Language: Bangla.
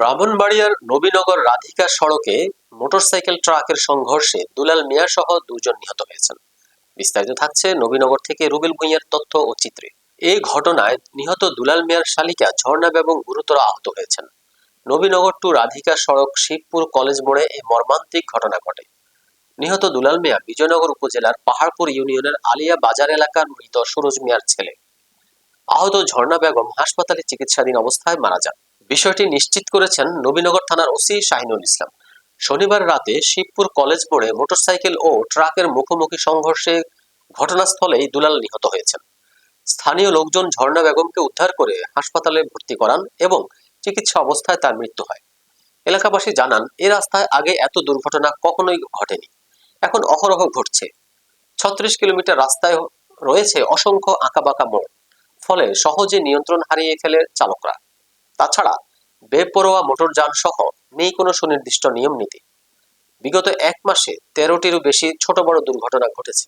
ব্রাহ্মণবাড়িয়ার নবীনগর রাধিকা সড়কে মোটরসাইকেল ট্রাকের সংঘর্ষে দুলাল মিয়া সহ দুজন নিহত হয়েছেন। বিস্তারিত থাকছে নবীনগর থেকে রুবেল ভুঁইয়ার তথ্য ও চিত্রে। এই ঘটনায় নিহত দুলাল মিয়ার শালিকা ঝর্ণা বেগম গুরুতর আহত হয়েছেন। নবীনগর টু রাধিকা সড়ক শিবপুর কলেজ মোড়ে এই মর্মান্তিক ঘটনা ঘটে। নিহত দুলাল মিয়া বিজয়নগর উপজেলার পাহাড়পুর ইউনিয়নের আলিয়া বাজার এলাকার মৃত সুরজ মিয়ার ছেলে। আহত ঝর্ণা বেগম হাসপাতালে চিকিৎসাধীন অবস্থায় মারা যান। বিষয়টি নিশ্চিত করেছেন নবীনগর থানার ওসি শাহিনুল ইসলাম। শনিবার রাতে শিবপুর কলেজ মোড়ে মোটরসাইকেল ও ট্রাকের মুখোমুখি সংঘর্ষে ঘটনাস্থলেই দুলাল নিহত হয়েছেন। স্থানীয় লোকজন ঝর্ণা বেগমকে উদ্ধার করে হাসপাতালে ভর্তি করান এবং চিকিৎসা অবস্থায় তার মৃত্যু হয়। এলাকাবাসী জানান, এ রাস্তায় আগে এত দুর্ঘটনা কখনোই ঘটেনি। এখন অহরহ ঘটছে। ছত্রিশ কিলোমিটার রাস্তায় রয়েছে অসংখ্য আঁকাবাঁকা মোড়। ফলে সহজে নিয়ন্ত্রণ হারিয়ে ফেলে চালকরা। তাছাড়া বেপরোয়া মোটরযান সহ নেই কোনো সুনির্দিষ্ট নিয়ম নীতি। বিগত এক মাসে তেরোটিরও বেশি ছোট বড় দুর্ঘটনা ঘটেছে।